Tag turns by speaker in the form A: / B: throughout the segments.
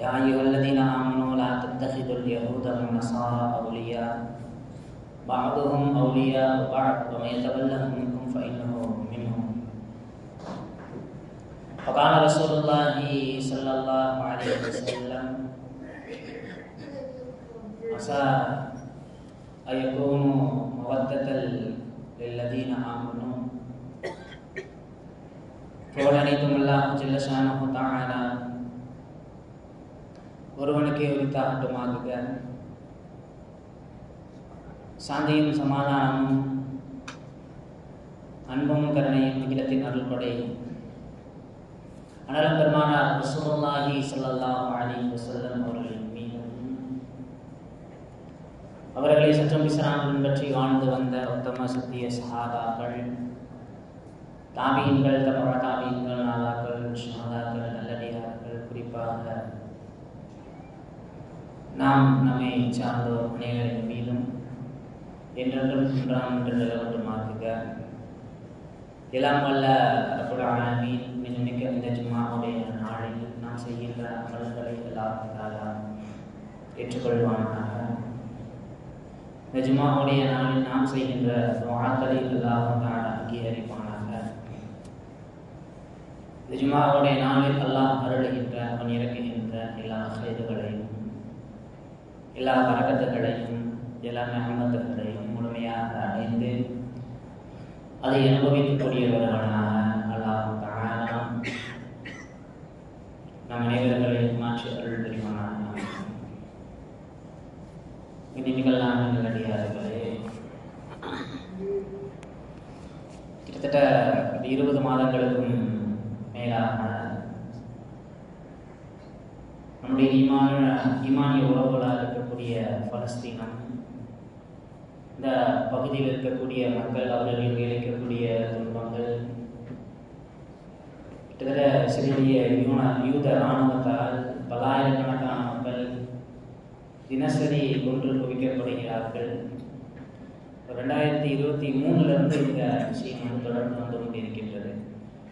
A: يا أيها الذين آمنوا لا تتخذوا اليهود والنصارى أولياء. بعضهم أولياء بعض ومن يتولهم منكم فإنه منهم. فقال رسول الله صلى الله عليه وسلم عسى أن يكونوا مودة للذين آمنوا. فولنيتم الله جل شأنه تعالى ஒருவனுக்கே உரித்தாகட்டுமாகுக சாந்தியும் சமாதானமும் அன்பும் கருணையும் இடத்தின் அருள் கொடை அனலம் பெருமானார் ரசூலுல்லாஹி ஸல்லல்லாஹு அலைஹி வஸல்லம் அவர்களின் மீதும் அவர்களை சற்றும் விசாரம் பின்பற்றி வாழ்ந்து வந்த உத்தம சத்திய சஹாபாக்கள் தாபியன்கள் தமிழ தாபியன்கள் நாதாக்கள் நாதாக்கள் நல்லடியார்கள் குறிப்பாக நாம் நம்மை சார்ந்தோர் அனைவரின் மீதும் என்றென்றும் ஒன்றாம் என்று நிலவட்டுமாக்குக எல்லாம் வல்ல மீன் மிக இந்த ஜும்மாவுடைய நாளில் நாம் செய்கின்ற அமல்களை எல்லாம் ஏற்றுக்கொள்வானாக. இந்த ஜும்மாவுடைய நாளில் நாம் செய்கின்ற துவாக்களை எல்லாம் அங்கீகரிப்பானாக. இந்த ஜும்மாவுடைய நாளில் அல்லாஹ் அருளுகின்ற அவன் இறக்குகின்ற எல்லா செய்திகளையும் எல்லா வரக்கத்துகளையும் எல்லா மெஹமத்துகளையும் முழுமையாக அடைந்து அதை அனுபவிக்கக்கூடியவர்களாக அல்லாஹ் தாராளம் நம் அனைவர்களையும் மாற்றி அருள் புரிவானாக நல்லடியார்களே கிட்டத்தட்ட இருபது மாதங்களுக்கும் மேலாக நம்முடைய இமான இமானிய உறவுகளாக இருக்கக்கூடிய பலஸ்தீனம். இந்த பகுதியில் இருக்கக்கூடிய மக்கள் அவர்களுக்கு இழைக்கக்கூடிய துன்பங்கள். கிட்டத்தட்ட சிறிய யூன யூத இராணுவத்தால் பல்லாயிரக்கணக்கான மக்கள் தினசரி கொன்று குவிக்கப்படுகிறார்கள். ரெண்டாயிரத்தி இருபத்தி மூணுலேருந்து இந்த விஷயம் வந்து தொடர்ந்து வந்து கொண்டிருக்கின்றது.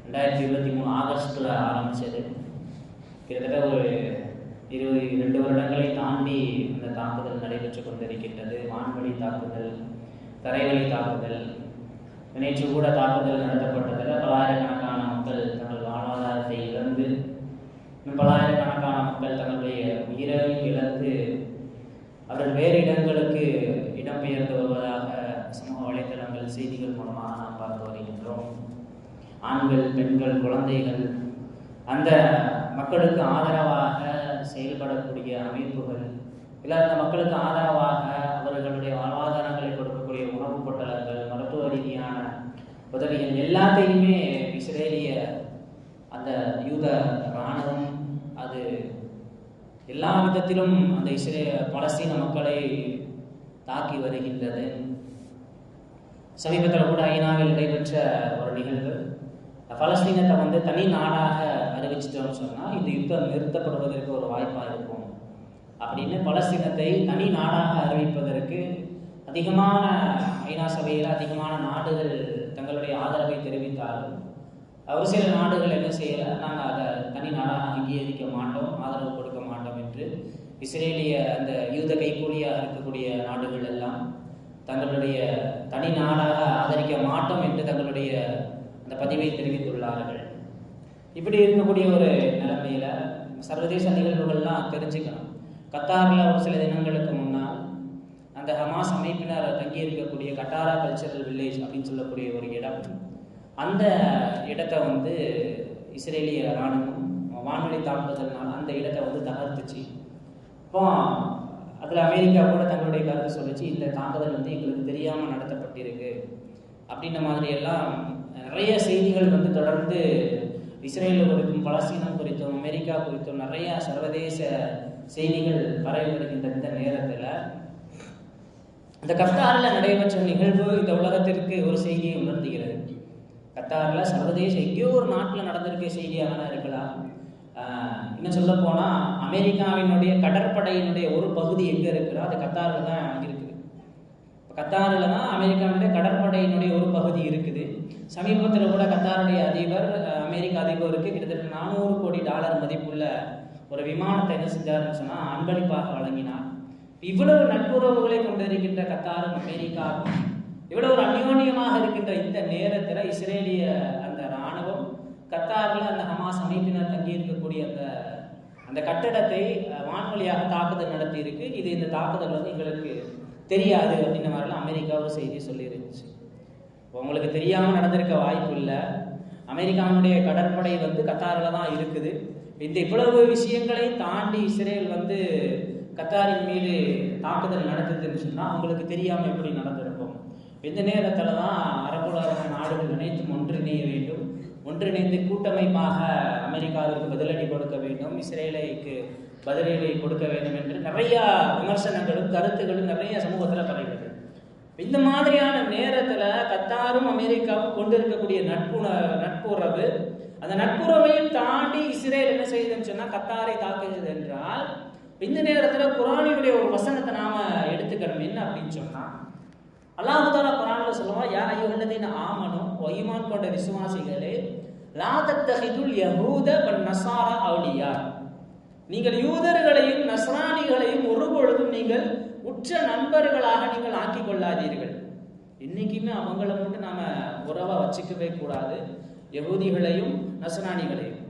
A: ரெண்டாயிரத்தி இருபத்தி மூணு ஆகஸ்டில் ஆரம்பித்தது கிட்டத்தட்ட ஒரு இருபது இரண்டு வருடங்களை தாண்டி இந்த தாக்குதல் நடைபெற்று கொண்டிருக்கின்றது. வான்வழி தாக்குதல் தரைவழி தாக்குதல் நேற்று கூட தாக்குதல் நடத்தப்பட்டதில் பல்லாயிரக்கணக்கான மக்கள் தங்கள் வாழ்வாதாரத்தை இழந்து பலாயிரக்கணக்கான பல்லாயிரக்கணக்கான மக்கள் தங்களுடைய உயிரை இழந்து அவர்கள் வேறு இடங்களுக்கு இடம்பெயர்ந்து வருவதாக சமூக வலைத்தளங்கள் செய்திகள் மூலமாக நாம் பார்த்து வருகின்றோம். ஆண்கள் பெண்கள் குழந்தைகள் அந்த மக்களுக்கு ஆதரவாக செயல்படக்கூடிய அமைப்புகள். இல்லை அந்த மக்களுக்கு ஆதரவாக அவர்களுடைய வாழ்வாதாரங்களை கொடுக்கக்கூடிய உணவுப் பொட்டலங்கள் மருத்துவ ரீதியான உதவிகள் எல்லாத்தையுமே இஸ்ரேலிய அந்த யூத இராணுவம் அது எல்லா விதத்திலும் அந்த இஸ்ரே பலஸ்தீன மக்களை தாக்கி வருகின்றது. சமீபத்தில் கூட ஐநாவில் நடைபெற்ற ஒரு நிகழ்வு. பலஸ்தீனத்தை வந்து தனி நாடாக அறிவிச்சிட்டோம்னு சொன்னால் இந்த யுத்தம் நிறுத்தப்படுவதற்கு ஒரு வாய்ப்பாக இருக்கும். அப்படின்னு பலஸ்தீனத்தை தனி நாடாக அறிவிப்பதற்கு அதிகமான ஐநா சபையில் அதிகமான நாடுகள் தங்களுடைய ஆதரவை தெரிவித்தாலும் ஒரு சில நாடுகள் என்ன செய்யலை? நாங்கள் அதை தனி நாடாக அங்கீகரிக்க மாட்டோம் ஆதரவு கொடுக்க மாட்டோம் என்று இஸ்ரேலிய அந்த யூத கைகூலியாக இருக்கக்கூடிய நாடுகள் எல்லாம் தங்களுடைய தனி நாடாக ஆதரிக்க மாட்டோம் என்று தங்களுடைய அந்த பதிவை தெரிவித்துள்ளார்கள். இப்படி இருக்கக்கூடிய ஒரு நிலைமையில சர்வதேச நிகழ்வுகள்லாம் தெரிஞ்சுக்கணும். கத்தாரில் ஒரு சில தினங்களுக்கு முன்னால் அந்த ஹமாஸ் அமைப்பினர் தங்கி இருக்கக்கூடிய கட்டாரா கல்ச்சரல் வில்லேஜ் அப்படின்னு சொல்லக்கூடிய ஒரு இடம். அந்த இடத்தை வந்து இஸ்ரேலிய இராணுவம் வானொலி தாக்குதல்னால அந்த இடத்தை வந்து தகர்த்துச்சு. இப்போ அதில் அமெரிக்கா கூட தங்களுடைய கருத்தை சொல்லிச்சு இந்த தாக்குதல் வந்து எங்களுக்கு தெரியாமல் நடத்தப்பட்டிருக்கு. அப்படின்ற மாதிரியெல்லாம் நிறைய செய்திகள் வந்து தொடர்ந்து இஸ்ரேல் குறித்தும் பலஸ்தீனம் குறித்தும் அமெரிக்கா குறித்தும் நிறைய சர்வதேச செய்திகள் பரவி வருகின்ற இந்த நேரத்தில் இந்த கத்தாரில் நடைபெற்ற நிகழ்வு இந்த உலகத்திற்கு ஒரு செய்தியை உணர்த்துகிறது. கத்தாரில் சர்வதேச எங்கேயோ ஒரு நாட்டில் நடந்திருக்க செய்தியாக இருக்கலாம். இன்னும் சொல்ல போனால் அமெரிக்காவினுடைய கடற்படையினுடைய ஒரு பகுதி எங்கே இருக்குதோ அது கத்தாரில் தான் இருக்குது இப்போ கத்தாரில் தான் அமெரிக்காவினுடைய கடற்படையினுடைய ஒரு பகுதி இருக்குது. சமீபத்தில் கூட கத்தாருடைய அதிபர் அமெரிக்க அதிபருக்கு கிட்டத்தட்ட நானூறு கோடி டாலர் மதிப்புள்ள ஒரு விமானத்தை என்ன செஞ்சாருன்னு சொன்னால் அன்பளிப்பாக வழங்கினார். இவ்வளவு நட்புறவுகளை கொண்டிருக்கின்ற கத்தாரும் அமெரிக்காவும் இவ்வளவு ஒரு அந்யோன்யமாக இருக்கின்ற இந்த நேரத்தில் இஸ்ரேலிய அந்த இராணுவம் கத்தாரில் அந்த ஹமாஸ் அமைப்பினர் தங்கி இருக்கக்கூடிய அந்த அந்த கட்டடத்தை வான்வழியாக தாக்குதல் நடத்தியிருக்கு. இது இந்த தாக்குதல் வந்து எங்களுக்கு தெரியாது அப்படின்ற மாதிரிலாம் அமெரிக்கா ஒரு செய்தி சொல்லியிருக்கு. உங்களுக்கு தெரியாமல் நடந்திருக்க வாய்ப்பு இல்லை. அமெரிக்காவுடைய கடற்படை வந்து கத்தாரில் தான் இருக்குது. இந்த இவ்வளவு விஷயங்களை தாண்டி இஸ்ரேல் வந்து கத்தாரின் மீது தாக்குதல் நடத்துதுன்னு சொன்னால் அவங்களுக்கு தெரியாமல் எப்படி நடந்திருக்கும்? இந்த நேரத்தில் தான் அரபுலக நாடுகள் அனைத்தும் ஒன்றிணைய வேண்டும். ஒன்றிணைந்து கூட்டமைப்பாக அமெரிக்காவிற்கு பதிலடி கொடுக்க வேண்டும். இஸ்ரேலைக்கு பதிலடி கொடுக்க வேண்டும் என்று நிறையா விமர்சனங்களும் கருத்துகளும் நிறைய சமூகத்தில் பரவுகிறது இந்த மாதிரியான நேரத்துல கத்தாரும் அமெரிக்காவும் கொண்டிருக்கக்கூடிய நட்புண நட்புறவு அந்த நட்புறவையும் தாண்டி இஸ்ரேல் என்ன செய்யுதுன்னு சொன்னால் கத்தாரை தாக்குகிறது என்றால் இந்த நேரத்துல குரானினுடைய ஒரு வசனத்தை நாம எடுத்துக்கணும். என்ன அப்படின்னு சொன்னா அல்லாஹு குரானில் குரான்ல யார் ஐயோ ஐயுள்ளதீன ஆமனும் ஒய்மான் கொண்ட விசுவாசிகளே லா யகூத நசாரா வன் நீங்கள் யூதர்களையும் நஸ்ரானிகளையும் ஒருபொழுதும் நீங்கள் உற்ற நண்பர்களாக நீங்கள் ஆக்கி கொள்ளாதீர்கள் இன்னைக்குமே அவங்கள மட்டும் நாம உறவா வச்சுக்கவே கூடாது. யகூதிகளையும் நசனானிகளையும்.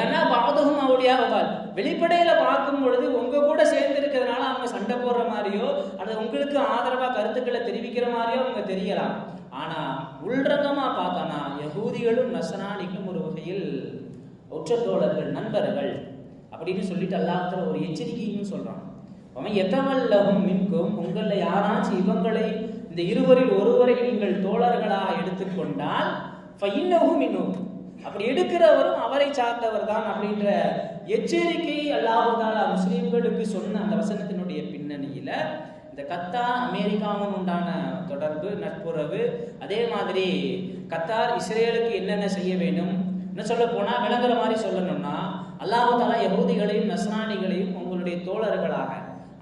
A: ஏன்னா பாதகம் அவளுடைய அவள் வெளிப்படையில பார்க்கும் பொழுது உங்க கூட சேர்ந்து இருக்கிறதுனால அவங்க சண்டை போடுற மாதிரியோ அல்லது உங்களுக்கு ஆதரவா கருத்துக்களை தெரிவிக்கிற மாதிரியோ அவங்க தெரியலாம். ஆனா உள்ரங்கமா பார்த்தோம்னா யகூதிகளும் நசனானிகளும் ஒரு வகையில் ஒற்ற தோழர்கள் நண்பர்கள் அப்படின்னு சொல்லிட்டு அல்லாஹ்ல ஒரு எச்சரிக்கையும் சொல்றான் அவன் எத்தவல்லவும் மின்கும். உங்களில் யாராச்சும் இவங்களை இந்த இருவரில் ஒருவரை நீங்கள் தோழர்களாக எடுத்துக்கொண்டால் ஃபைன்னஹும் இன்னும் அப்படி எடுக்கிறவரும் அவரை சார்ந்தவர் தான் அப்படின்ற எச்சரிக்கை அல்லாஹாலா முஸ்லீம்களுக்கு சொன்ன அந்த வசனத்தினுடைய பின்னணியில இந்த கத்தார் அமெரிக்காவும் உண்டான தொடர்பு நட்புறவு அதே மாதிரி கத்தார் இஸ்ரேலுக்கு என்னென்ன செய்ய வேண்டும்? என்ன சொல்ல போனா விளங்குற மாதிரி சொல்லணும்னா அல்லாஹாலா யகுதிகளையும் நஸ்ரானிகளையும் உங்களுடைய தோழர்களாக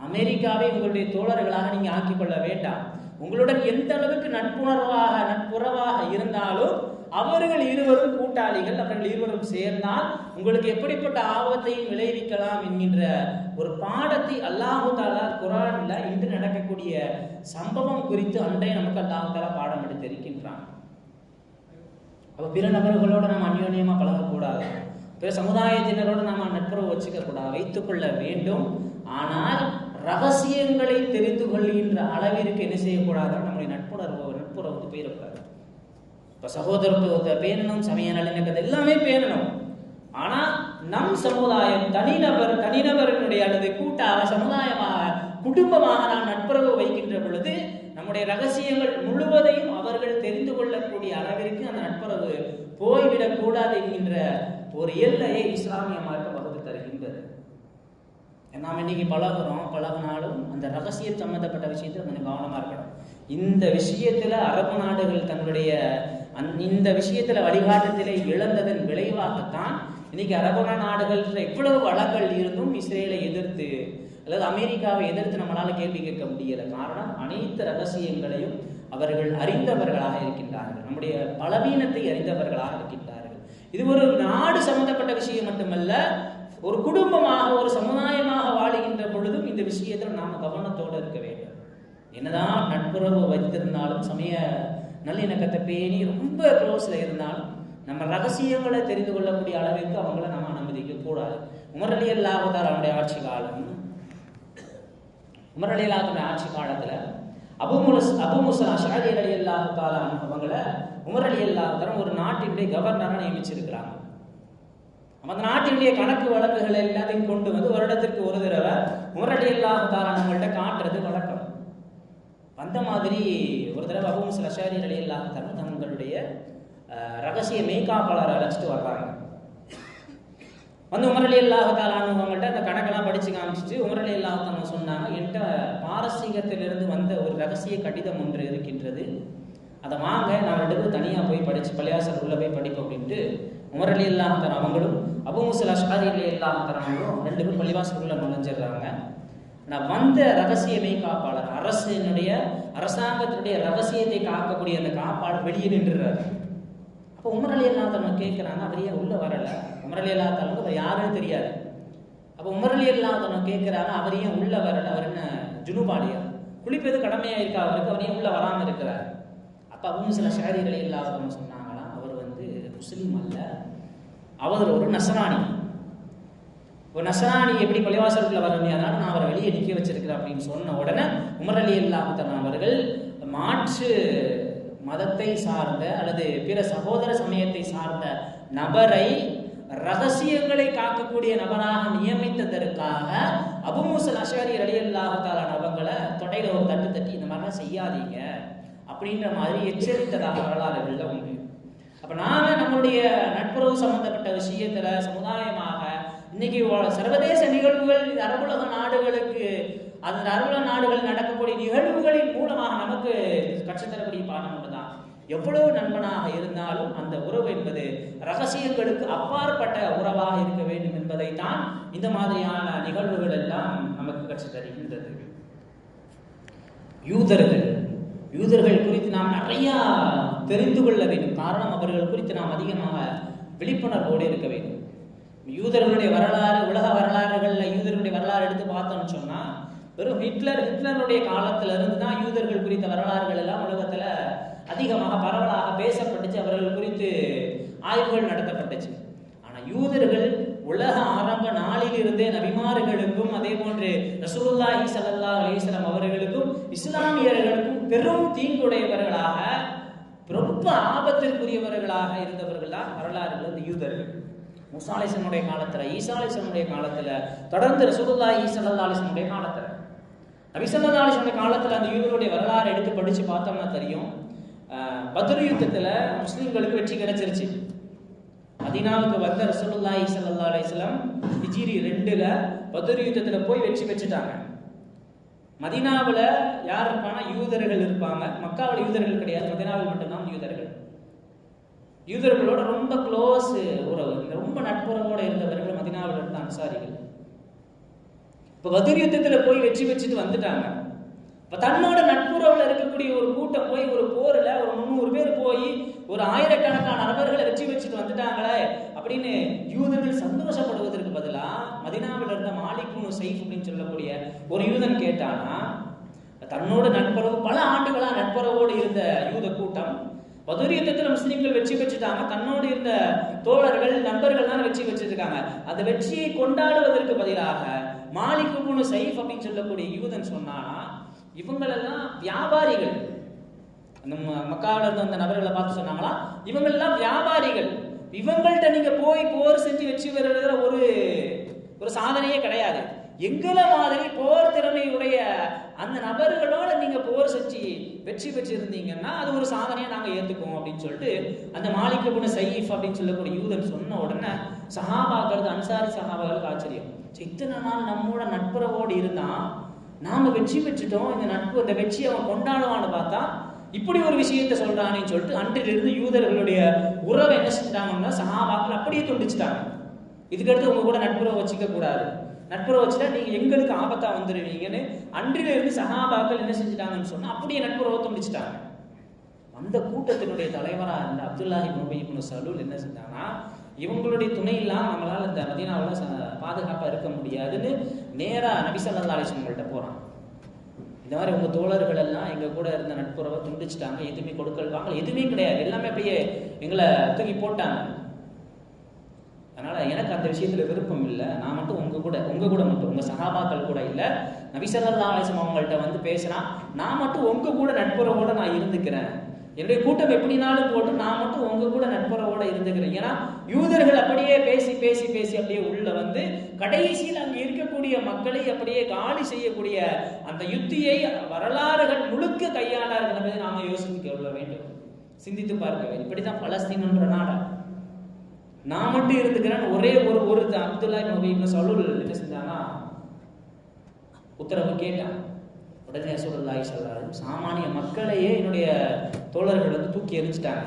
A: அமெரிக்காவை உங்களுடைய தோழர்களாக நீங்க ஆக்கிக்கொள்ள வேண்டாம். உங்களுடன் எந்த அளவுக்கு நட்புணர்வாக நட்புறவாக இருந்தாலும் அவர்கள் இருவரும் கூட்டாளிகள் அவர்கள் இருவரும் சேர்ந்தால் உங்களுக்கு எப்படிப்பட்ட ஆபத்தையும் விளைவிக்கலாம் என்கின்ற ஒரு பாடத்தை அல்லாஹு தாலா குரான்ல இன்று நடக்கக்கூடிய சம்பவம் குறித்து அன்றைய நமக்கு அல்லாஹு தாலா பாடம் எடுத்து இருக்கின்றான் அப்ப பிற நபர்களோட நம்ம அந்யோன்யமா பழகக்கூடாது. பிற சமுதாயத்தினரோடு நாம் நட்புறவு வச்சுக்க கூடாது வைத்துக்கொள்ள வேண்டும். ஆனால் ரகசியங்களை தெரிந்து கொள்கின்ற அளவிற்கு என்ன செய்யக்கூடாது? நம்முடைய நட்புணர்வு நட்புறவு வந்து போயிடக்கூடாது. இப்போ சகோதரத்துவத்தை பேணணும் சமய நல்லிணக்கத்தை எல்லாமே பேணணும் ஆனால் நம் சமுதாயம் தனிநபர் தனிநபரினுடைய அல்லது கூட்டாக சமுதாயமாக குடும்பமாக நாம் நட்புறவு வைக்கின்ற பொழுது நம்முடைய ரகசியங்கள் முழுவதையும் அவர்கள் தெரிந்து கொள்ளக்கூடிய அளவிற்கு அந்த நட்புறவு போய்விடக்கூடாது என்கின்ற ஒரு எல்லையை இஸ்லாமிய மார்க்கம் நாம் இன்னைக்கு பழகுறோம் பழகினாலும் அந்த ரகசிய சம்மந்தப்பட்ட விஷயத்தில் கொஞ்சம் கவனமாக இருக்கணும். இந்த விஷயத்தில் அரபு நாடுகள் தங்களுடைய அந் இந்த விஷயத்தில் வழிகாட்டத்திலே இழந்ததன் விளைவாகத்தான் இன்னைக்கு அரபு நாடுகள் இவ்வளவு வளங்கள் இருந்தும் இஸ்ரேலை எதிர்த்து அல்லது அமெரிக்காவை எதிர்த்து நம்மளால் கேள்வி கேட்க முடியல. காரணம் அனைத்து ரகசியங்களையும் அவர்கள் அறிந்தவர்களாக இருக்கின்றார்கள். நம்முடைய பலவீனத்தை அறிந்தவர்களாக இருக்கின்றார்கள். இது ஒரு நாடு சம்பந்தப்பட்ட விஷயம் மட்டுமல்ல ஒரு குடும்பமாக ஒரு சமுதாயமாக வாழுகின்ற பொழுதும் இந்த விஷயத்தில் நாம் கவனத்தோடு இருக்க வேண்டும். என்னதான் நட்புறவு வைத்திருந்தாலும் சமய நல்லிணக்கத்தை பேணி ரொம்ப க்ளோஸில் இருந்தாலும் நம்ம ரகசியங்களை தெரிந்து கொள்ளக்கூடிய அளவிற்கு அவங்கள நம்ம அனுமதிக்க கூடாது. உமர் அலி அவனுடைய ஆட்சி காலம் உமர் அலி ஆட்சி காலத்தில் அபு அபுமுசா ஷாஜி அலி அல்லாஹு தாலா அவங்கள உமர் அல்லாஹ் ஒரு நாட்டினுடைய கவர்னராக நியமிச்சிருக்கிறாங்க. நமது நாட்டினுடைய கணக்கு வழக்குகள் எல்லாத்தையும் கொண்டு வந்து வருடத்திற்கு ஒரு தடவை முரடி இல்லாம நம்மள்ட்ட காட்டுறது வழக்கம். அந்த மாதிரி ஒரு தடவை அபு முசல் அஷாரி அலி இல்லாம தங்களுடைய ரகசிய மெய்காப்பாளரை அழைச்சிட்டு வர்றாங்க. வந்து உமரலி அல்லாஹாலானவங்கள்ட்ட அந்த கணக்கெல்லாம் படிச்சு காமிச்சிட்டு உமரலி இல்லாதவங்க சொன்னாங்க என்கிட்ட பாரசீகத்திலிருந்து வந்த ஒரு ரகசிய கடிதம் ஒன்று இருக்கின்றது. அதை வாங்க நான் ரெண்டு பேரும் தனியாக போய் படிச்சு பள்ளியாசல் உள்ளே போய் படிப்போம் அப்படின்ட்டு உமரலி இல்லாத அவங்களும் அபு முசல் அஷ்காரி அலி ரெண்டு பேரும் பள்ளிவாசல் நுழைஞ்சிடுறாங்க. நான் வந்த ரகசியமே காப்பாளர் அரசினுடைய அரசாங்கத்தினுடைய ரகசியத்தை காக்கக்கூடிய அந்த காப்பாளர் வெளியே நின்றுறாரு. அப்போ உமரலி இல்லாதவங்க கேட்குறாங்க அவர் ஏன் உள்ளே வரல? உமரலி இல்லாதவங்க அவர் யாருன்னு தெரியாது. அப்போ உமரலி இல்லாதவங்க அல்லாத்தவங்க கேட்குறாங்க அவர் ஏன் உள்ளே வரல? அவர் என்ன ஜுனுபாலியா? குளிப்பது கடமையாக இருக்கா அவருக்கு? அவர் ஏன் உள்ளே வராமல் இருக்கிறார்? அப்போ அவங்க சில ஷாரிகளை இல்லாதவங்க சொன்னாங்களாம் அவர் வந்து முஸ்லீம் அல்ல. அவர் ஒரு நசராணி. ஒரு நசராணி எப்படி பள்ளிவாசலுக்குள்ள வர அதனால் நான் அவரை வெளியே நிற்க வச்சிருக்கிறேன் அப்படின்னு சொன்ன உடனே உமர் அலி அல்லாஹத்தன் அவர்கள் மாற்று மதத்தை சார்ந்த அல்லது பிற சகோதர சமயத்தை சார்ந்த நபரை ரகசியங்களை காக்கக்கூடிய நபராக நியமித்ததற்காக அபுமூசல் அஷாரி அலி அல்லாஹால அவங்களை தொடையில ஒரு தட்டு தட்டி இந்த மாதிரிலாம் செய்யாதீங்க. அப்படின்ற மாதிரி எச்சரித்ததாக வரலாறுகளில் உண்டு. அப்போ நாம் நம்மளுடைய நட்புறவு சம்பந்தப்பட்ட விஷயத்துல சமுதாயமாக இன்னைக்கு சர்வதேச நிகழ்வுகள் இந்த அரபுலக நாடுகளுக்கு அந்த அரபுலக நாடுகள் நடக்கக்கூடிய நிகழ்வுகளின் மூலமாக நமக்கு கற்றுத்தரக்கூடிய பாடம் ஒன்றுதான். எவ்வளவு நண்பனாக இருந்தாலும் அந்த உறவு என்பது ரகசியங்களுக்கு அப்பாற்பட்ட உறவாக இருக்க வேண்டும் என்பதை தான் இந்த மாதிரியான நிகழ்வுகள் எல்லாம் நமக்கு கற்றுத் தருகின்றது. யூதர்கள் யூதர்கள் குறித்து நாம் நிறைய தெரிந்து கொள்ள வேண்டும். காரணம் அவர்கள் குறித்து நாம் அதிகமாக விழிப்புணர்வோடு இருக்க வேண்டும். யூதர்களுடைய வரலாறு உலக வரலாறுகளில் யூதர்களுடைய வரலாறு எடுத்து பார்த்தோம்னு சொன்னால் வெறும் ஹிட்லர் ஹிட்லருடைய காலத்திலிருந்து தான் யூதர்கள் குறித்த வரலாறுகள் எல்லாம் உலகத்தில் அதிகமாக பரவலாக பேசப்பட்டுச்சு அவர்கள் குறித்து ஆய்வுகள் நடத்தப்பட்டுச்சு. ஆனால் யூதர்கள் உலக ஆரம்ப நாளில் இருந்தே நபிமார்களுக்கும் அதே போன்று ரசூலுல்லாஹி சல்லா அலிஸ்லாம் அவர்களுக்கும் இஸ்லாமியர்களுக்கும் பெரும் தீங்குடையவர்களாக ரொம்ப ஆபத்திற்குரியவர்களாக இருந்தவர்கள் தான் வரலாறுகள் இந்த யூதர்கள். முசாலிசனுடைய காலத்தில் ஈசாலிசனுடைய காலத்தில் தொடர்ந்து ரசூலுல்லாஹி ஈசல்லாலிசனுடைய காலத்தில். வஸல்லம் காலத்தில் அந்த யூதருடைய வரலாறு எடுத்து படித்து பார்த்தோம்னா தெரியும். பத்ரு யுத்தத்தில் முஸ்லீம்களுக்கு வெற்றி கிடைச்சிருச்சு. மதினாவுக்கு வந்த ரசூலுல்லாஹி ஈசல்லா அலிஸ்லாம் ஹிஜிரி ரெண்டில் பத்ரு யுத்தத்தில் போய் வெற்றி பெற்றுட்டாங்க. மதினாவில் யார் இருப்பானா யூதர்கள் இருப்பாங்க. மக்காவில் யூதர்கள் கிடையாது. மதினாவில் மட்டும்தான் யூதர்கள். யூதர்களோட ரொம்ப க்ளோஸ் உறவு. ரொம்ப நட்புறவோடு இருந்தவர்கள் மதினாவில் இருந்த அன்சாரிகள். இப்போ வதிர் யுத்தத்தில் போய் வெற்றி பெற்றுட்டு வந்துட்டாங்க. தன்னோட நட்புறவுல இருக்கக்கூடிய ஒரு கூட்டம் போய் ஒரு போர்ல ஒரு முந்நூறு பேர் போய் ஒரு ஆயிரக்கணக்கான நபர்களை வச்சு வச்சுட்டு வந்துட்டாங்களே அப்படின்னு யூதர்கள் சந்தோஷப்படுவதற்கு பதிலா மதினாவில் இருந்த மாலிக்கும் சைஃப் அப்படின்னு சொல்லக்கூடிய ஒரு யூதன் கேட்டானா தன்னோட நட்புறவு பல ஆண்டுகளா நட்புறவோடு இருந்த யூத கூட்டம் பதுர் யுத்தத்தில் முஸ்லிம்கள் வெற்றி பெற்றுட்டாங்க தன்னோடு இருந்த தோழர்கள் நண்பர்கள் தான் வெற்றி வச்சிருக்காங்க அந்த வெற்றியை கொண்டாடுவதற்கு பதிலாக மாலிகுனு சைஃப் அப்படின்னு சொல்லக்கூடிய யூதன் சொன்னானா இவங்களெல்லாம் வியாபாரிகள். நம்ம மக்காவில் இருந்த அந்த நபர்களை பார்த்து சொன்னாங்களா? இவங்கெல்லாம் வியாபாரிகள். இவங்கள்ட்ட நீங்க போய் போர் செஞ்சு வெற்றி பெறுகிற ஒரு ஒரு சாதனையே கிடையாது. எங்களை மாதிரி போர் திறமை உடைய அந்த நபர்களோட நீங்க போர் செஞ்சு வெற்றி பெற்றிருந்தீங்கன்னா அது ஒரு சாதனையை நாங்க ஏத்துக்குவோம் அப்படின்னு சொல்லிட்டு அந்த மாலிக குண சைஃப் அப்படின்னு சொல்லக்கூடிய யூதன் சொன்ன உடனே சஹாபாக்கிறது அன்சாரி சஹாபாக்களுக்கு ஆச்சரியம். இத்தனை நாள் நம்மோட நட்புறவோடு இருந்தான் நாம வெற்றி பெற்றுட்டோம் இந்த நட்பு இந்த வெற்றியை அவன் கொண்டாடுவான்னு பார்த்தா இப்படி ஒரு விஷயத்தை சொல்றானேன்னு சொல்லிட்டு அன்றிலிருந்து யூதர்களுடைய உறவை என்ன செஞ்சிட்டாங்கன்னா சகாபாக்கள் அப்படியே துண்டிச்சிட்டாங்க. இதுக்கடுத்து உங்க கூட நட்புறவை வச்சுக்க கூடாது. நட்புறவை வச்சுட்டா நீங்க எங்களுக்கு ஆபத்தா வந்துடுவீங்கன்னு அன்றிலிருந்து சகாபாக்கள் என்ன செஞ்சிட்டாங்கன்னு சொன்னா அப்படியே நட்புறவை துண்டிச்சிட்டாங்க. அந்த கூட்டத்தினுடைய தலைவராக இருந்த அப்துல்லாஹி முபை சலூல் என்ன செஞ்சாங்கன்னா இவங்களுடைய துணை இல்லாமல் நம்மளால் இந்த மதினாவில் ச- இருக்க முடியாதுன்னு நேராக நபி ஸல்லல்லாஹு போகிறான் இந்த மாதிரி உங்கள் தோழர்கள் எல்லாம் எங்கள் கூட இருந்த நட்புறவை துண்டிச்சிட்டாங்க எதுவுமே கொடுக்கல் வாங்கல எதுவுமே கிடையாது. எல்லாமே அப்படியே எங்களை தூக்கி போட்டாங்க. அதனால் எனக்கு அந்த விஷயத்தில் விருப்பம் இல்லை. நான் மட்டும் உங்கள் கூட உங்கள் கூட மட்டும் உங்கள் சகாபாக்கள் கூட இல்லை. நபி ஸல்லல்லாஹு அவங்கள்ட்ட வந்து பேசினா நான் மட்டும் உங்கள் கூட நட்புறவோட நான் இருந்துக்கிறேன். என்னுடைய கூட்டம் எப்படினாலும் போட்டு நான் மட்டும் உங்கள் கூட நட்புறவோட இருந்துக்கிறேன். ஏன்னா யூதர்கள் அப்படியே பேசி பேசி பேசி அப்படியே உள்ள வந்து கடைசியில் அங்கே இருக்கக்கூடிய மக்களை அப்படியே காலி செய்யக்கூடிய அந்த யுத்தியை வரலாறுகள் முழுக்க கையாளார்கள் என்பதை நாம யோசித்து கொள்ள வேண்டும். சிந்தித்து பார்க்க வேண்டும். இப்படிதான் பலஸ்தீன்ன்ற நாடா. நான் மட்டும் இருந்துக்கிறேன் ஒரே ஒரு ஒரு அப்துல்லா இப்னு சலூல் என்ன செஞ்சானா உத்தரவு கேட்டான். உடனே சூழல் ஸல்லல்லாஹு சாமானிய மக்களையே என்னுடைய தோழர்கள் வந்து தூக்கி எரிஞ்சிட்டாங்க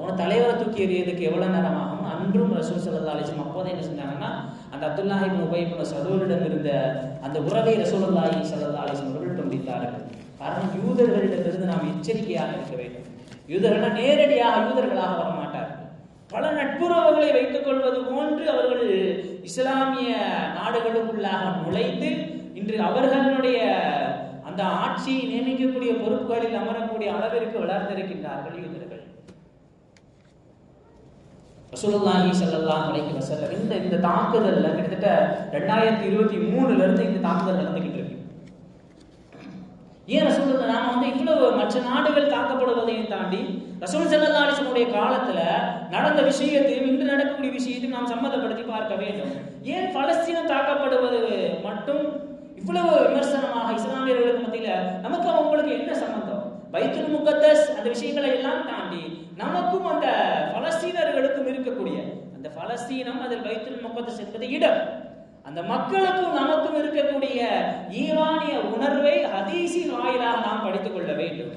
A: உன தலைவரை தூக்கி எறியதுக்கு எவ்வளவு நேரம் ஆகும் அன்றும் ரசூல் சல்லா அலைஹி அப்போதை என்ன செஞ்சாங்கன்னா அந்த அப்துல்லாஹி இப்னு உபை இப்னு இருந்த அந்த உறவை ரசூலுல்லாஹி சல்லா அலைஹி வஸல்லம் அவர்கள் துண்டித்தார்கள். காரணம் யூதர்களிடமிருந்து நாம் எச்சரிக்கையாக இருக்க வேண்டும். யூதர்கள் நேரடியாக யூதர்களாக வர மாட்டார்கள் பல நட்புறவுகளை வைத்துக் கொள்வது போன்று அவர்கள் இஸ்லாமிய நாடுகளுக்குள்ளாக நுழைந்து இன்று அவர்களுடைய அந்த ஆட்சியை நியமிக்கக்கூடிய பொறுப்புகளில் அமரக்கூடிய அளவிற்கு வளர்ந்திருக்கின்றார்கள் யூதர்கள். ரசூலுல்லாஹி சல்லாஹ் அலைஹி வஸல்லம் இந்த இந்த தாக்குதல்ல கிட்டத்தட்ட ரெண்டாயிரத்தி இருபத்தி மூணுல இருந்து இந்த தாக்குதல் நடந்துகிட்டு இருக்கு. ஏன் ரசூல் நாம வந்து இவ்வளவு மற்ற நாடுகள் தாக்கப்படுவதையும் தாண்டி ரசூல் ஸல்லல்லாஹு அலைஹி காலத்துல நடந்த விஷயத்தையும் இன்று நடக்கக்கூடிய விஷயத்தையும் நாம் சம்மதப்படுத்தி பார்க்க வேண்டும். ஏன் பலஸ்தீனம் தாக்கப்படுவது மட்டும் இவ்வளவு விமர்சனமாக இஸ்லாமியர்களுக்கு மத்தியில நமக்கு அவங்களுக்கு என்ன சம்பந்தம் பைத்துல் முகத்தஸ் அந்த விஷயங்களை எல்லாம் தாண்டி நமக்கும் அந்த பலஸ்தீனர்களுக்கும் இருக்கக்கூடிய அந்த பலஸ்தீனம் அதில் பைத்துல் முகத்தஸ் என்பது இடம். அந்த மக்களுக்கும் நமக்கும் இருக்கக்கூடிய ஈரானிய உணர்வை ஹதீஸின் வாயிலாக நாம் படித்துக் கொள்ள வேண்டும்.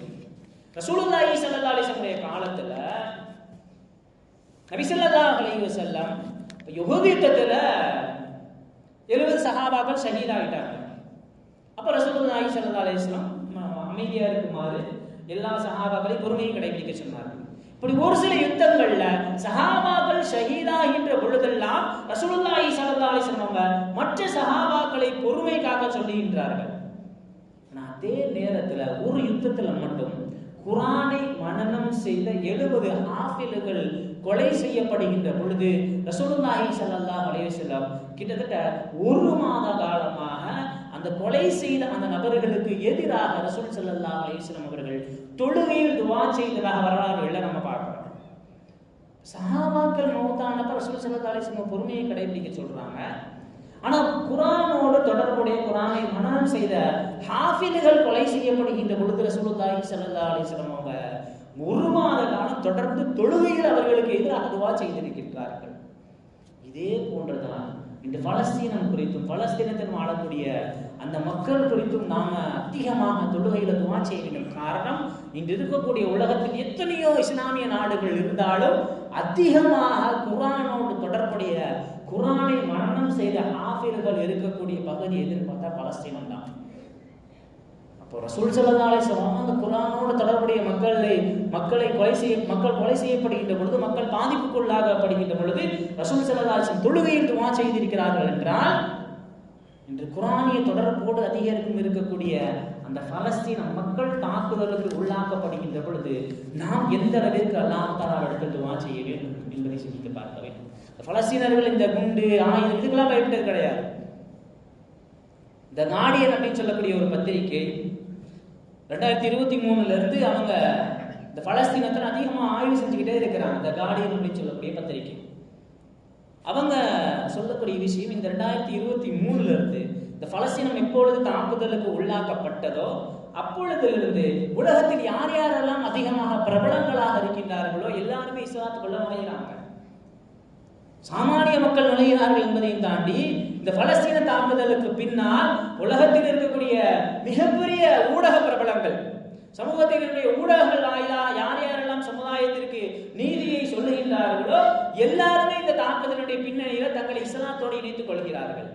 A: ரசூலுல்லாஹி ஸல்லல்லாஹு அலைஹி வஸல்லம் காலத்துல நபி ஸல்லல்லாஹு அலைஹி வஸல்லம் யுஹூத் யுத்தத்துல 70 சஹாபாக்கள் ஷஹீதாயிட்டாங்க. அப்ப ரசூலுல்லாஹி ஸல்லல்லாஹு அலைஹி வஸல்லம் அமைதியா இருக்குமாறு எல்லா சஹாபாக்களையும் பொறுமையை கடைபிடிக்க சொன்னார்கள். இப்படி ஒரு சில யுத்தங்கள்ல சஹாபாக்கள் ஷஹீதாகின்ற பொழுதெல்லாம் ரசூலுல்லாஹி ஸல்லல்லாஹு அலைஹி அவங்க மற்ற சஹாபாக்களை பொறுமை காக்க சொல்லுகின்றார்கள் அதே நேரத்துல ஒரு யுத்தத்துல மட்டும் குரானை மனநம் செய்த எழுபது ஆஃபில்கள் கொலை செய்யப்படுகின்ற பொழுது ரசூலுல்லாஹி ஸல்லல்லாஹு அலைஹி வஸல்லம் கிட்டத்தட்ட ஒரு மாத காலமாக அந்த கொலை செய்த அந்த நபர்களுக்கு எதிராக ரசூல் ஸல்லல்லாஹு அலைஹி வஸல்லம் அவர்கள் தொழுகையில் துவா செய்ததாக வரலாறுகளை நம்ம பார்க்கிறோம் சஹாபாக்கள் மௌத்தானப்ப ரசூல் ஸல்லல்லாஹு அலைஹி பொறுமையை கடைபிடிக்க சொல்றாங்க. ஆனால் குரானோடு தொடர்புடைய குரானை மனனம் செய்த ஹாஃபிதுகள் கொலை செய்யப்படுகின்ற பொழுது ரசூலுல்லாஹி ஸல்லல்லாஹு அலைஹி வஸல்லம் அவங்க ஒரு மாத காலம் தொடர்ந்து தொழுகையில் அவர்களுக்கு எதிராக துவா செய்திருக்கின்றார்கள். இதே போன்றுதான் இந்த பலஸ்தீனம் குறித்தும் பலஸ்தீனத்தில் வாழக்கூடிய அந்த மக்கள் குறித்தும் நாம அதிகமாக தொழுகையில் துவா செய்ய வேண்டும். காரணம் இன்று இருக்கக்கூடிய உலகத்தில் எத்தனையோ இஸ்லாமிய நாடுகள் இருந்தாலும் அதிகமாக குரானோடு தொடர்புடைய குரானை மரணம் செய்த ஆஃபிர்கள் இருக்கக்கூடிய பகுதி எதுன்னு பார்த்தா பலஸ்தீனம் தான். அப்போ ரசூல் ஸல்லல்லாஹு அலைஹி அந்த குர்ஆனோடு தொடர்புடைய மக்களை மக்களை கொலை செய்ய மக்கள் கொலை செய்யப்படுகின்ற பொழுது மக்கள் பாதிப்புக்குள்ளாகப்படுகின்ற பொழுது ரசூல் செல்லதாசன் தொழுகையில் துஆ செய்திருக்கிறார்கள் என்றால் இன்று குரானிய தொடர்போடு அதிகரிக்கும் இருக்கக்கூடிய அந்த பலஸ்தீன மக்கள் தாக்குதலுக்கு உள்ளாக்கப்படுகின்ற பொழுது நாம் எந்த அளவிற்கு அல்லாஹ் தாலா இடத்தில் துஆ செய்ய வேண்டும் என்பதை சிந்தித்து பார்க்க வேண்டும். பலஸ்தீனர்கள் இந்த குண்டு ஆயுதம் இதுக்கெல்லாம் பயப்பட்டது கிடையாது. இந்த நாடியன் அப்படின்னு சொல்லக்கூடிய ஒரு பத்திரிகை ரெண்டாயிரத்தி இருபத்தி மூணுல இருந்து அவங்க இந்த பலஸ்தீனத்தில் அதிகமாக ஆய்வு செஞ்சுக்கிட்டே இருக்கிறாங்க. இந்த கார்டியன் அப்படின்னு சொல்லக்கூடிய பத்திரிகை. அவங்க சொல்லக்கூடிய விஷயம் இந்த ரெண்டாயிரத்தி இருபத்தி மூணுல இருந்து இந்த பலஸ்தீனம் எப்பொழுது தாக்குதலுக்கு உள்ளாக்கப்பட்டதோ அப்பொழுதிலிருந்து உலகத்தில் யார் யாரெல்லாம் அதிகமாக பிரபலங்களாக இருக்கின்றார்களோ எல்லாருமே இஸ்லாத்துக்குள்ள நுழைகிறாங்க சாமானிய மக்கள் நுழைகிறார்கள் என்பதையும் தாண்டி இந்த பலஸ்தீன தாக்குதலுக்கு பின்னால் உலகத்தில் இருக்கக்கூடிய மிகப்பெரிய ஊடக பிரபலங்கள் சமூகத்தினுடைய ஊடகங்கள் வாயிலா யார் யாரெல்லாம் சமுதாயத்திற்கு நீதியை சொல்லுகின்றார்களோ எல்லாருமே இந்த தாக்குதலுடைய பின்னணியில தங்களை இஸ்லாத்தோடு இணைத்துக் கொள்கிறார்கள்.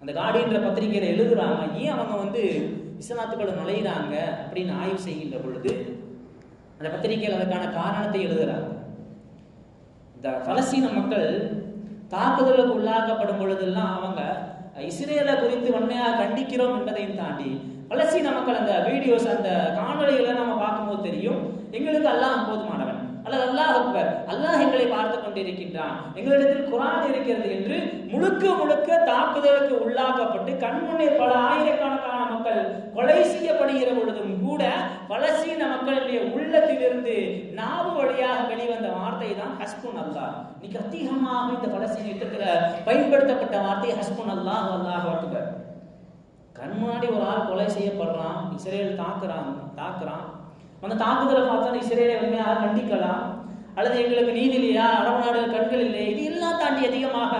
A: அந்த காடின்ற பத்திரிகையில எழுதுறாங்க ஏன் அவங்க வந்து இஸ்லாத்துக்குள்ள நுழையிறாங்க? அப்படின்னு ஆய்வு செய்கின்ற பொழுது அந்த பத்திரிகையில் அதற்கான காரணத்தை எழுதுறாங்க. இந்த பலஸ்தீன மக்கள் தாக்குதலுக்கு உள்ளாக்கப்படும் பொழுதெல்லாம் அவங்க இஸ்ரேலை குறித்து வன்மையாக கண்டிக்கிறோம் என்பதையும் தாண்டி பலஸ்தீன மக்கள் அந்த வீடியோஸ் அந்த காணொளிகளை நம்ம பார்க்கும்போது தெரியும். எங்களுக்கு அல்லாஹ் போதுமானவன். அல்லது அல்லாஹ் அக்பர். அல்லாஹ் எங்களை பார்த்து கொண்டிருக்கின்றான். எங்களிடத்தில் குரான் இருக்கிறது என்று முழுக்க முழுக்க தாக்குதலுக்கு உள்ளாக்கப்பட்டு கண்முன்னே பல ஆயிரக்கணக்கான மக்கள் கொலை செய்யப்படுகிற பொழுதும் கூட பலசீன மக்களுடைய உள்ளத்திலிருந்து நாவு வழியாக வெளிவந்த வார்த்தை தான் ஹஸ்புன் அல்லாஹ். இன்னைக்கு அதிகமாக இந்த பலசீன யுத்தத்தில் பயன்படுத்தப்பட்ட வார்த்தை ஹஸ்புன் அல்லாஹ் அல்லாஹ் அக்பர். கண் முன்னாடி ஒரு ஆள் கொலை செய்யப்படுறான் இஸ்ரேல் தாக்குறான் தாக்குறான். அந்த தாக்குதலை பார்த்தா இஸ்ரேலை உண்மையாக கண்டிக்கலாம். அல்லது எங்களுக்கு நீதி இல்லையா? அரபு நாடுகள் கண்கள் இல்லை. இது எல்லாம் தாண்டி அதிகமாக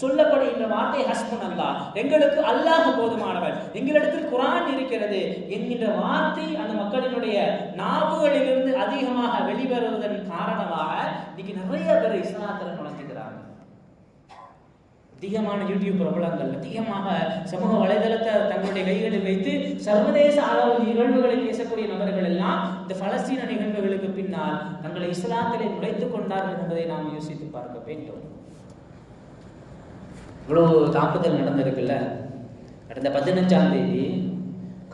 A: சொல்லப்படுகின்ற வார்த்தை ஹஸ்பன் அல்லா எங்களுக்கு அல்லாஹ் போதுமானவர். எங்களிடத்தில் குரான் இருக்கிறது என்கின்ற வார்த்தை அந்த மக்களினுடைய நாவுகளிலிருந்து அதிகமாக வெளிவருவதன் காரணமாக இன்னைக்கு நிறைய பேர் இஸ்லாத்தில் நுழைஞ்சு அதிகமான யூடியூப் பிரபலங்கள் அதிகமாக சமூக வலைதளத்தை தங்களுடைய கைகளில் வைத்து சர்வதேச அளவு நிகழ்வுகளை பேசக்கூடிய நபர்கள் எல்லாம் இந்த பலஸ்தீன நிகழ்வுகளுக்கு பின்னால் தங்களை இஸ்லாத்திலே நுழைத்துக் கொண்டார்கள் என்பதை நாம் யோசித்து பார்க்க வேண்டும். இவ்வளவு தாக்குதல் நடந்திருக்குல்ல? கடந்த பதினஞ்சாம் தேதி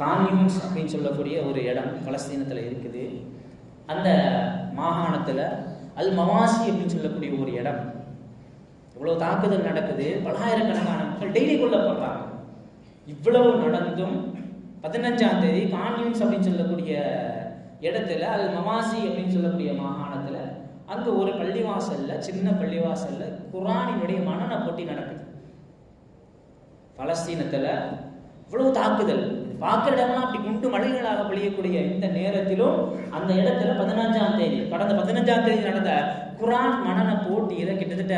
A: கான்யூன்ஸ் அப்படின்னு சொல்லக்கூடிய ஒரு இடம் பலஸ்தீனத்தில் இருக்குது. அந்த மாகாணத்தில் அல் மவாசி அப்படின்னு சொல்லக்கூடிய ஒரு இடம் இவ்வளவு தாக்குதல் நடக்குது பலாயிரக்கணக்கான மக்கள் டெய்லி கொல்லப்படுறாங்க. இவ்வளவு நடந்தும் பதினஞ்சாம் தேதி கான்யூன்ஸ் அப்படின்னு சொல்லக்கூடிய இடத்துல அது மமாசி அப்படின்னு சொல்லக்கூடிய மாகாணத்துல அங்க ஒரு பள்ளிவாசல்ல சின்ன பள்ளிவாசல்ல குரானினுடைய மனன போட்டி நடக்குது. பலஸ்தீனத்துல இவ்வளவு தாக்குதல். பார்க்குற இடம்லாம் அப்படி குண்டு மலைகளாக பொழியக்கூடிய இந்த நேரத்திலும் அந்த இடத்துல பதினஞ்சாம் தேதி கடந்த பதினஞ்சாம் தேதி நடந்த குரான் மனன போட்டியில கிட்டத்தட்ட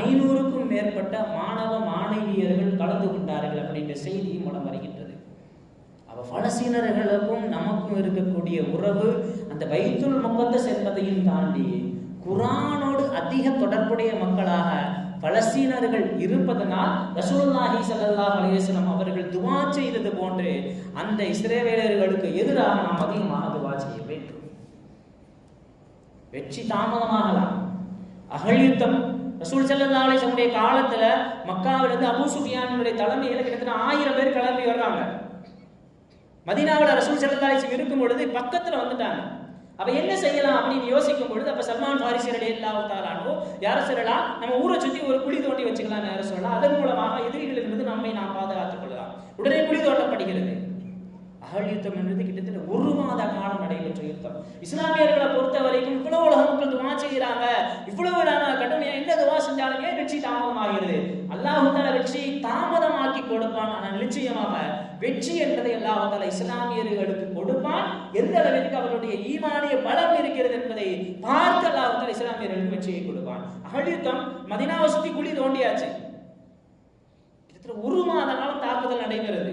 A: ஐநூறுக்கும் மேற்பட்ட மாணவ மாணவியர்கள் கலந்து கொண்டார்கள் அப்படின்ற செய்தி மூலம் வருகின்றது. அவ பலசீனர்களுக்கும் நமக்கும் இருக்கக்கூடிய உறவு அந்த வைத்துல் முகத்தஸ் என்பதையும் தாண்டி குரானோடு அதிக தொடர்புடைய மக்களாக பலஸ்தீனர்கள் இருப்பதனால் ரசூல்லாஹி ஸல்லல்லாஹு அலைஹி அவர்கள் துவா செய்தது போன்று அந்த இஸ்ரேவேலர்களுக்கு எதிராக நாம் அதிகமாக வெற்றி தாமதமாகலாம். அகழ்யுத்தம் ரசூல் ஸல்லல்லாஹு காலத்துல மக்காவிலிருந்து அபூ சுஃபியானுடைய தலைமையில கிட்டத்தட்ட ஆயிரம் பேர் கிளம்பி வர்றாங்க. மதினாவில் ரசூல் ஸல்லல்லாஹு அலைஹி இருக்கும் பொழுது பக்கத்துல வந்துட்டாங்க. அப்ப என்ன செய்யலாம் அப்படின்னு யோசிக்கும் பொழுது அப்ப சல்மான் பாரிசி ரலி யார சொல்லலாம் நம்ம ஊரை சுத்தி ஒரு குழி தோண்டி வச்சுக்கலாம் யார சொல்லலாம் அதன் மூலமாக எதிரிகளிலிருந்து நம்மை நாம் பாதுகாத்துக் கொள்ளலாம். உடனே குழி தோண்டப்படுகிறது. அகழ் யுத்தம் என்பது கிட்டத்தட்ட ஒரு மாத காலம் நடைபெற்ற யுத்தம். இஸ்லாமியர்களை பொறுத்த வரைக்கும் இவ்வளவு உலக மக்கள் துவா செய்கிறாங்க. இவ்வளவு கடுமையா எந்த துவா செஞ்சாலும் ஏன் வெற்றி தாமதமாகிறது. அல்லாஹால வெற்றி தாமதமாக்கி கொடுப்பான். ஆனால் நிச்சயமாக வெற்றி என்பதை அல்லாஹால இஸ்லாமியர்களுக்கு கொடுப்பான். எந்த அளவிற்கு அவருடைய ஈமானிய பலம் இருக்கிறது என்பதை பார்த்து அல்லாஹால இஸ்லாமியர்களுக்கு வெற்றியை கொடுப்பான். அகழ் யுத்தம் மதினாவை சுத்தி குழி தோண்டியாச்சு. ஒரு மாத காலம் தாக்குதல் நடைபெறுது.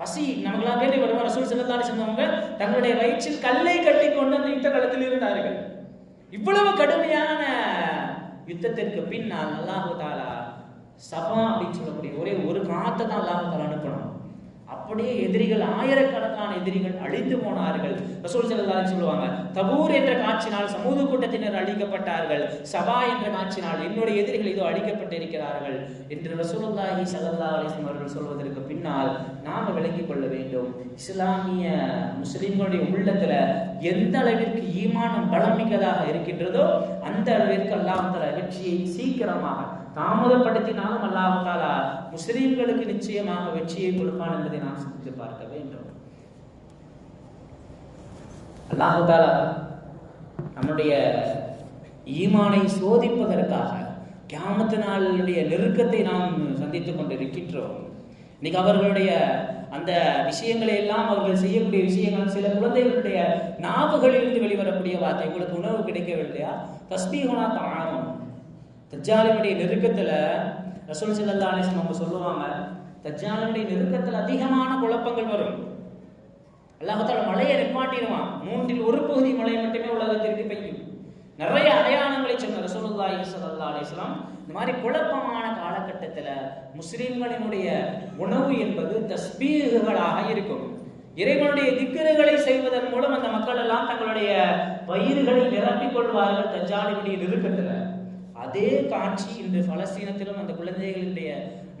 A: பசி நமக்கெல்லாம் கேள்வி வருவார் ரசூல் செல்லத்தாலே சொன்னவங்க தங்களுடைய வயிற்றில் கல்லை கட்டி கொண்டு அந்த யுத்த களத்தில் இருந்தார்கள். இவ்வளவு கடுமையான யுத்தத்திற்கு பின்னால் அல்லாஹு தாலா சபா அப்படின்னு சொல்லக்கூடிய ஒரே ஒரு காத்தை தான் அல்லாஹு தாலா அனுப்பணும். அப்படியே எதிரிகள் ஆயிரக்கணக்கான எதிரிகள் அழிந்து போனார்கள். ரசூல் செல்லதாரி சொல்லுவாங்க தபூர் என்ற காட்சினால் சமூக கூட்டத்தினர் அழிக்கப்பட்டார்கள். சபா என்ற காட்சினால் என்னுடைய எதிரிகள் இதோ அழிக்கப்பட்டிருக்கிறார்கள். என்று ரசூலுல்லாஹி சல்லா அலிஸ்லம் அவர்கள் சொல்வதற்கு பின்னால் நாம் விளங்கிக் கொள்ள வேண்டும். இஸ்லாமிய முஸ்லிம்களுடைய உள்ளத்துல எந்த அளவிற்கு ஈமானம் பலம் மிக்கதாக இருக்கின்றதோ அந்த அளவிற்கு அல்லாஹ் தலா வெற்றியை சீக்கிரமாக தாமதப்படுத்தினாலும் அல்லாஹ் தாலா நிச்சயமாக வெற்றியை கொடுப்பான் என்பதை நாம் சிந்தித்து பார்க்க வேண்டும். அல்லாஹாலா நம்முடைய ஈமானை சோதிப்பதற்காக கியாமத்து நாளுடைய நெருக்கத்தை நாம் சந்தித்துக் கொண்டிருக்கின்றோம். இன்னைக்கு அவர்களுடைய அந்த விஷயங்களை எல்லாம் அவர்கள் செய்யக்கூடிய விஷயங்கள் சில குழந்தைகளுடைய நாவுகளிலிருந்து வெளிவரக்கூடிய வார்த்தை உங்களுக்கு உணவு கிடைக்கவில்லையா? தஸ்பீகனா தானம் தஜ்ஜாலினுடைய நெருக்கத்துல ரசூல் செல்லல்லா அலைஹி அவங்க சொல்லுவாங்க தஜ்ஜாலினுடைய நெருக்கத்துல அதிகமான குழப்பங்கள் வரும். அல்லாஹத்தால மழையை நிப்பாட்டிடுவான். மூன்றில் ஒரு பகுதி மழை மட்டுமே உலகத்திற்கு பெய்யும். நிறைய அடையாளங்களை சொன்ன ரசூலுல்லா சல்லா அலிஸ்லாம் இந்த மாதிரி குழப்பமான காலகட்டத்துல முஸ்லீம்களினுடைய உணவு என்பது தஸ்பீகளாக இருக்கும். இறைவனுடைய திக்கிரங்களை செய்வதன் மூலம் அந்த மக்கள் எல்லாம் தங்களுடைய பயிர்களை நிரப்பிக் கொள்வார்கள் தஜாலினுடைய நெருக்கத்துல. அதே காட்சி இன்று பலஸ்தீனத்திலும் அந்த குழந்தைகளுடைய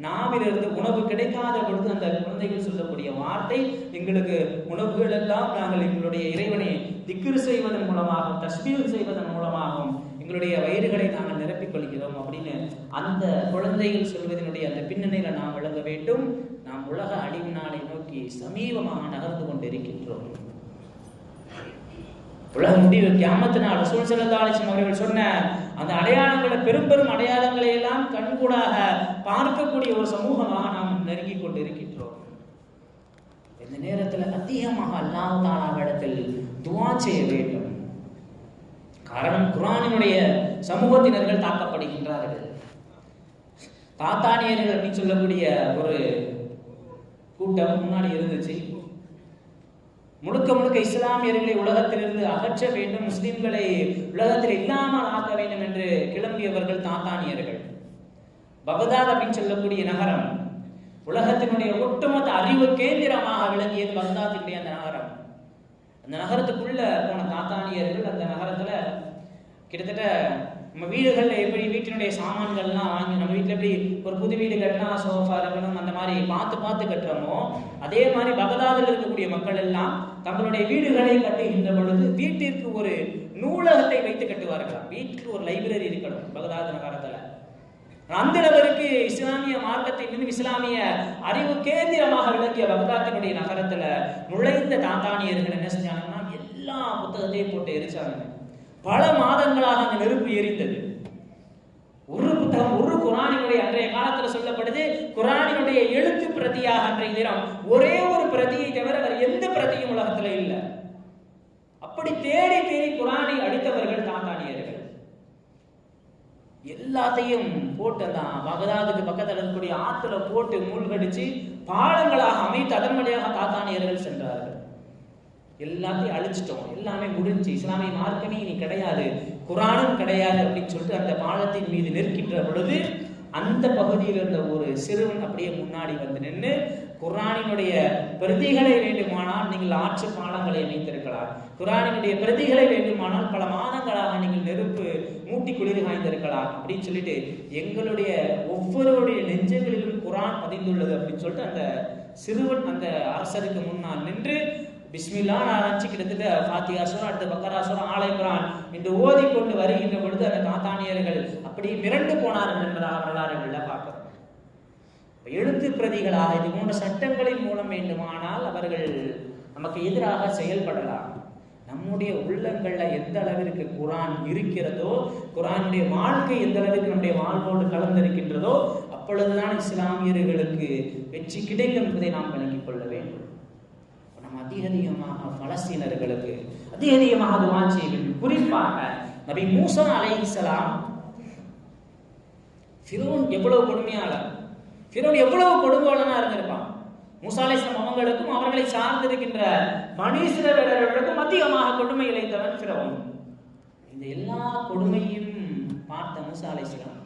A: நாவிலிருந்து உணவு கிடைக்காத பொழுது அந்த குழந்தைகள் சொல்லக்கூடிய வார்த்தை எங்களுக்கு உணவுகள் எல்லாம் நாங்கள் எங்களுடைய இறைவனை திக்ரு செய்வதன் மூலமாகவும் தஸ்மீர் செய்வதன் மூலமாகவும் எங்களுடைய வயிறுகளை நாங்கள் நிரப்பிக் கொள்கிறோம் அப்படின்னு அந்த குழந்தைகள் சொல்வதனுடைய அந்த பின்னணியில நாம் விளங்க வேண்டும். நாம் உலக அழிவு நாளை நோக்கி சமீபமாக நகர்ந்து கொண்டிருக்கின்றோம். உலக முடிவு கியாமத்து ரசூல் செல்லதாலிசன் அவர்கள் சொன்ன அந்த அடையாளங்களை பெரும் பெரும் அடையாளங்களை எல்லாம் கண்கூடாக பார்க்கக்கூடிய ஒரு சமூகமாக நாம் நெருங்கி கொண்டிருக்கின்றோம். இந்த நேரத்தில் அதிகமாக அல்லாஹ் தாலாவிடத்தில் துவா செய்ய வேண்டும். காரணம் குரானினுடைய சமூகத்தினர்கள் தாக்கப்படுகின்றார்கள். தாத்தானியர்கள் அப்படின்னு சொல்லக்கூடிய ஒரு கூட்டம் முன்னாடி இருந்துச்சு. முழுக்க முழுக்க இஸ்லாமியர்களை உலகத்திலிருந்து அகற்ற வேண்டும் முஸ்லிம்களை உலகத்தில் இல்லாமல் ஆக்க வேண்டும் என்று கிளம்பியவர்கள் தாத்தானியர்கள். பகதாத் அப்படின்னு சொல்லக்கூடிய நகரம் உலகத்தினுடைய ஒட்டுமொத்த அறிவு கேந்திரமாக விளங்கியது பகதாத்தினுடைய அந்த நகரம். அந்த நகரத்துக்குள்ள போன தாத்தானியர்கள் அந்த நகரத்துல கிட்டத்தட்ட நம்ம வீடுகளில் எப்படி வீட்டினுடைய சாமான்கள்லாம் வாங்கி நம்ம வீட்டில் எப்படி ஒரு புது வீடு கட்டினா சோஃபா இருக்கணும் அந்த மாதிரி பார்த்து பார்த்து கட்டுறோமோ அதே மாதிரி பகதாதில் இருக்கக்கூடிய மக்கள் எல்லாம் தங்களுடைய வீடுகளை கட்டுகின்ற பொழுது வீட்டிற்கு ஒரு நூலகத்தை வைத்து கட்டுவார்களாம். வீட்டுக்கு ஒரு லைப்ரரி இருக்கணும் பகதாது நகரத்தில். அந்த அளவிற்கு இஸ்லாமிய மார்க்கத்தை நின்று இஸ்லாமிய அறிவு கேந்திரமாக விளங்கிய பகதாத்தினுடைய நகரத்துல நுழைந்த தாத்தானியர்கள் என்ன செஞ்சாங்கன்னா எல்லா புத்தகத்தையும் போட்டு எரிச்சாங்க. பல மாதங்களாக அந்த நெருப்பு எரிந்தது. ஒரு புத்தகம் ஒரு குரானினுடைய அன்றைய காலத்துல சொல்லப்படுது. குரானினுடைய எழுத்து பிரதியாக அன்றைய தினம் ஒரே ஒரு பிரதியை தவிர வேற எந்த பிரதியும் உலகத்துல இல்லை. அப்படி தேடி தேடி குரானை அடித்தவர்கள் தாத்தானியர்கள் எல்லாத்தையும் போட்டு அந்த பகதாதுக்கு பக்கத்தில் இருக்கக்கூடிய ஆத்துல போட்டு மூழ்கடிச்சு பாலங்களாக அமைத்து அதன் வழியாக தாத்தானியர்கள் சென்றார்கள். எல்லாத்தையும் அழிச்சிட்டோம். எல்லாமே முடிஞ்சு இஸ்லாமிய மார்க்கமே இனி கிடையாது. குரானும் கிடையாது அப்படின்னு சொல்லிட்டு அந்த பாலத்தின் மீது நிற்கின்ற பொழுது அந்த பகுதியில் இருந்த ஒரு சிறுவன் அப்படியே முன்னாடி வந்து நின்று குரானினுடைய பிரதிகளை வேண்டுமானால் நீங்கள் ஆற்று பாலங்களை அமைத்திருக்கலாம் குரானினுடைய பிரதிகளை வேண்டுமானால் பல மாதங்களாக நீங்கள் நெருப்பு மூட்டி குளிர் காய்ந்திருக்கலாம் அப்படின்னு சொல்லிட்டு எங்களுடைய ஒவ்வொருவருடைய நெஞ்சங்களிலும் குரான் பதிந்துள்ளது அப்படின்னு சொல்லிட்டு அந்த சிறுவன் அந்த அரசருக்கு முன்னால் நின்று பிஸ்மில்லா நான் ஆரம்பிச்சு கிட்டத்தட்ட ஃபாத்தியா அடுத்த பக்கரா சூரா ஆலை குரான் என்று ஓதிக்கொண்டு வருகின்ற பொழுது அந்த தாத்தானியர்கள் அப்படி மிரண்டு போனார்கள் என்பதாக வரலாறுகள்ல பார்க்கிறோம். எழுத்து பிரதிகளாக இது போன்ற சட்டங்களின் மூலம் வேண்டுமானால் அவர்கள் நமக்கு எதிராக செயல்படலாம். நம்முடைய உள்ளங்கள்ல எந்த அளவிற்கு குரான் இருக்கிறதோ குரானுடைய வாழ்க்கை எந்த அளவிற்கு நம்முடைய வாழ்வோடு கலந்திருக்கின்றதோ அப்பொழுதுதான் இஸ்லாமியர்களுக்கு வெற்றி கிடைக்கும் என்பதை நாம் விளங்கிக் கொள்ள வேண்டும். நம்ம அதிக அதிகமாக பலஸ்தீனர்களுக்கு அதிகதிகமாக துவா செய்ய வேண்டும் குறிப்பாக நபி மூசா அலைஹிஸ்ஸலாம் ஃபிரோன் எவ்வளவு கொடுமையாளர் ஃபிரோன் எவ்வளவு கொடுங்கோலனா இருந்திருப்பான். மூசாலேசன் அவங்களுக்கும் அவர்களை சார்ந்திருக்கின்ற மனுஷர்களுக்கும் அதிகமாக கொடுமை இழைத்தவன் ஃபிரோன். இந்த எல்லா கொடுமையும் பார்த்த மூசா அலைஹிஸ்ஸலாம்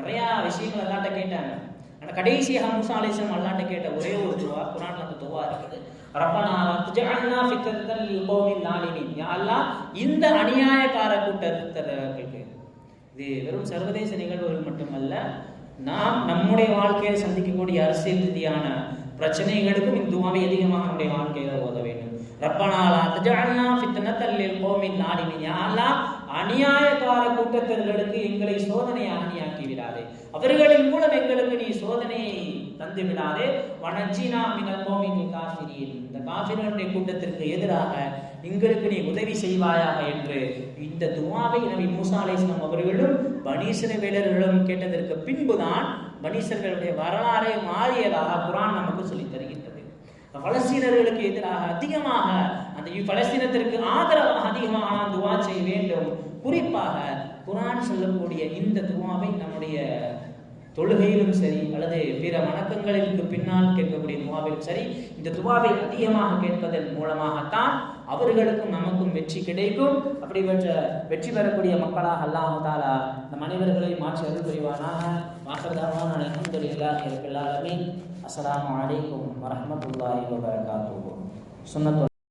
A: நிறைய விஷயங்கள் அல்லாட்ட கேட்டாங்க. ஆனா கடைசியாக மூசாலேசம் அல்லாட்ட கேட்ட ஒரே ஒரு துவா குரான் அந்த துவா இருக்குது. ரப்பனா துஜஅல்னா ஃபித்னத்தல் லில் கௌமின் யா அல்லாஹ் இந்த அநியாயக்கார கூட்டத்தர்களுக்கு இது வெறும் சர்வதேச நிகழ்வுகள் மட்டுமல்ல நாம் நம்முடைய வாழ்க்கையில் சந்திக்கக்கூடிய அரசியல் ரீதியான பிரச்சனைகளுக்கும் இந்த துவாவை அதிகமாக நம்முடைய வாழ்க்கையில ஓத வேண்டும். ரப்பனாலா தஜஅல்னா ஃபித்னத்தல் லில் கௌமின் நாலிமின் யா அல்லாஹ் அநியாயக்கார கூட்டத்தினர்களுக்கு எங்களை சோதனையாக நீ ஆக்கி விடாதே. அவர்களின் மூலம் எங்களுக்கு நீ சோதனையை தந்து விடாதே. வனஜினா மினல் கோமின் காஃபிரின். இந்த காஃபிரனுடைய கூட்டத்திற்கு எதிராக எங்களுக்கு நீ உதவி செய்வாயாக என்று இந்த துவாவை நபி மூசா அலைஹிஸ்ஸலாம் அவர்களும் பனீசர வேடர்களும் கேட்டதற்கு பின்புதான் பனீசர்களுடைய வரலாறே மாறியதாக குரான் நமக்கு சொல்லித் தருகிறது. பலஸ்தீனர்களுக்கு எதிராக அதிகமாக அந்த பலஸ்தீனத்திற்கு ஆதரவாக அதிகமாக துவா செய்ய வேண்டும். குறிப்பாக குரான் சொல்லக்கூடிய இந்த துவாவை நம்முடைய தொழுகையிலும் சரி அல்லது பிற வணக்கங்களுக்கு பின்னால் கேட்கக்கூடிய துவாவிலும் சரி இந்த துவாவை அதிகமாக கேட்பதன் மூலமாகத்தான் அவர்களுக்கும் நமக்கும் வெற்றி கிடைக்கும். அப்படிப்பட்ட வெற்றி பெறக்கூடிய மக்களாக அல்லாஹ் தாலா நம் அனைவர்களை மாற்றி அருள் புரிவானாக. வாசர்தாவான அலமதுல்லாஹி ரபில் அஸ்லாம் வலைக்கம் வரமத்துல்லாஹி வரஹ்மத்துல்லாஹி வபரகாத்துஹு சுன்னத்து